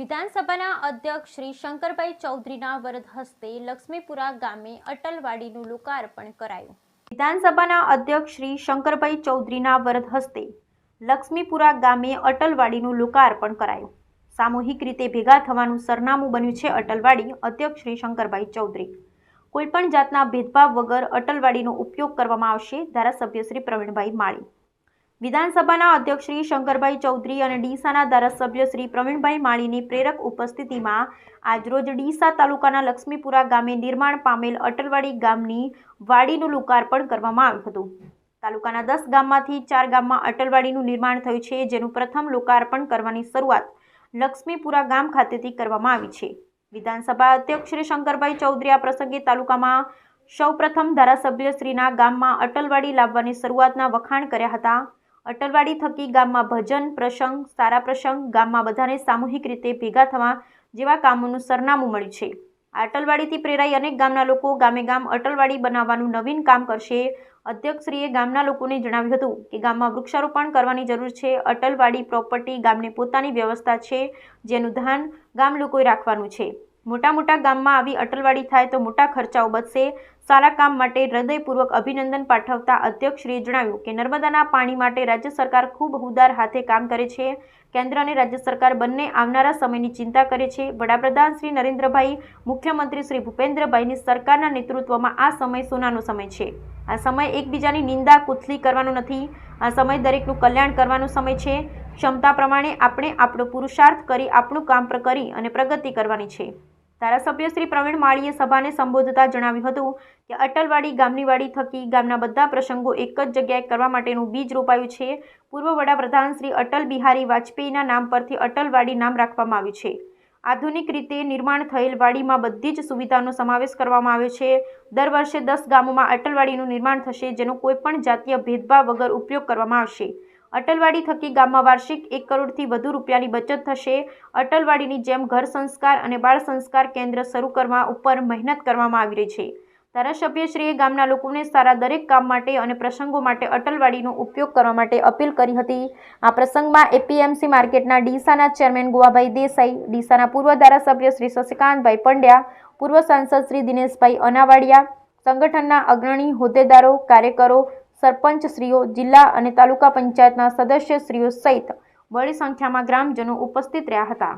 વિધાનસભાના અધ્યક્ષ શ્રી શંકરભાઈ ચૌધરીના વરદ હસ્તે લક્ષ્મીપુરા ગામે અટલવાડીનું લોકાર્પણ કરાયું. વિધાનસભાના અધ્યક્ષ શ્રી શંકરભાઈ ચૌધરીના વરદ હસ્તે લક્ષ્મીપુરા ગામે અટલવાડીનું લોકાર્પણ કરાયું. સામૂહિક રીતે ભેગા થવાનું સરનામું બન્યું છે અટલવાડી અધ્યક્ષ શ્રી શંકરભાઈ ચૌધરી. કોઈપણ જાતના ભેદભાવ વગર અટલવાડીનો ઉપયોગ કરવામાં આવશે, ધારાસભ્ય શ્રી પ્રવીણભાઈ માળી. વિધાનસભાના અધ્યક્ષ શ્રી શંકરભાઈ ચૌધરી અને ડીસાના ધારાસભ્ય શ્રી પ્રવીણભાઈ માળીની પ્રેરક ઉપસ્થિતિમાં આજરોજ ડીસા તાલુકાના લક્ષ્મીપુરા ગામે નિર્માણ પામેલ અટલવાડી ગામની વાડીનું લોકાર્પણ કરવામાં આવ્યું હતું. તાલુકાના દસ ગામમાંથી ચાર ગામમાં અટલવાડીનું નિર્માણ થયું છે, જેનું પ્રથમ લોકાર્પણ કરવાની શરૂઆત લક્ષ્મીપુરા ગામ ખાતેથી કરવામાં આવી છે. વિધાનસભા અધ્યક્ષ શ્રી શંકરભાઈ ચૌધરી આ પ્રસંગે તાલુકામાં સૌપ્રથમ ધારાસભ્યશ્રીના ગામમાં અટલવાડી લાવવાની શરૂઆતના વખાણ કર્યા હતા. અટલવાડી થકી ગામમાં ભજન પ્રસંગ, સારા પ્રસંગ ગામમાં બધાને સામૂહિક રીતે ભેગા થવા જેવા કામોનું સરનામું મળ્યું છે. અટલવાડીથી પ્રેરાઈ અનેક ગામના લોકો ગામે ગામ અટલવાડી બનાવવાનું નવીન કામ કરશે. અધ્યક્ષશ્રીએ ગામના લોકોને જણાવ્યું હતું કે ગામમાં વૃક્ષારોપણ કરવાની જરૂર છે. અટલવાડી પ્રોપર્ટી ગામને પોતાની વ્યવસ્થા છે. જેનું ધ્યાન ગામ લોકોએ રાખવાનું છે. મોટા મોટા ગામમાં આવી અટલવાડી થાય તો મોટા ખર્ચાઓ બચશે. સારા કામ માટે હૃદયપૂર્વક અભિનંદન પાઠવતા અધ્યક્ષશ્રીએ જણાવ્યું કે નર્મદાના પાણી માટે રાજ્ય સરકાર ખૂબ હુદાર હાથે કામ કરે છે. કેન્દ્ર અને રાજ્ય સરકાર બંને આવનારા સમયની ચિંતા કરે છે. વડાપ્રધાન શ્રી નરેન્દ્રભાઈ, મુખ્યમંત્રી શ્રી ભૂપેન્દ્રભાઈની સરકારના નેતૃત્વમાં આ સમય સોનાનો સમય છે. આ સમય એકબીજાની નિંદા, કુથલી કરવાનો નથી. આ સમય દરેકનું કલ્યાણ કરવાનો સમય છે. ક્ષમતા પ્રમાણે આપણે આપણો પુરુષાર્થ કરી, આપણું કામ કરી અને પ્રગતિ કરવાની છે. ધારાસભ્ય શ્રી પ્રવીણ માળીએ સભાને સંબોધતા જણાવ્યું હતું કે અટલવાડી ગામની વાડી થકી ગામના બધા પ્રસંગો એક જ જગ્યાએ કરવા માટેનું બીજ રોપાયું છે. પૂર્વ વડાપ્રધાન શ્રી અટલ બિહારી વાજપેયીના નામ પરથી અટલવાડી નામ રાખવામાં આવ્યું છે. આધુનિક રીતે નિર્માણ થયેલ વાડીમાં બધી જ સુવિધાનો સમાવેશ કરવામાં આવ્યો છે. દર વર્ષે દસ ગામોમાં અટલવાડીનું નિર્માણ થશે, જેનો કોઈપણ જાતીય ભેદભાવ વગર ઉપયોગ કરવામાં આવશે. અટલવાડી થકી ગામમાં વાર્ષિક એક કરોડથી વધુ રૂપિયાની બચત થશે. અટલવાડીની જેમ ઘર સંસ્કાર અને બાળ સંસ્કાર કેન્દ્ર શરૂ કરવા ઉપર મહેનત કરવામાં આવી રહી છે. ધારાસભ્યશ્રીએ ગામના લોકોને સારા દરેક કામ માટે અને પ્રસંગો માટે અટલવાડીનો ઉપયોગ કરવા માટે અપીલ કરી હતી. આ પ્રસંગમાં એપીએમસી માર્કેટના ડીસાના ચેરમેન ગોવાભાઈ દેસાઈ, ડીસાના પૂર્વ ધારાસભ્ય શ્રી શશિકાંતભાઈ પંડ્યા, પૂર્વ સાંસદ શ્રી દિનેશભાઈ અનાવાડિયા, સંગઠનના અગ્રણી હોદ્દેદારો, કાર્યકરો સરપંચશ્રીઓ જિલ્લા અને તાલુકા પંચાયતના સદસ્યશ્રીઓ સહિત બળી સંખ્યામાં ગ્રામજનો ઉપસ્થિત રહ્યા હતા.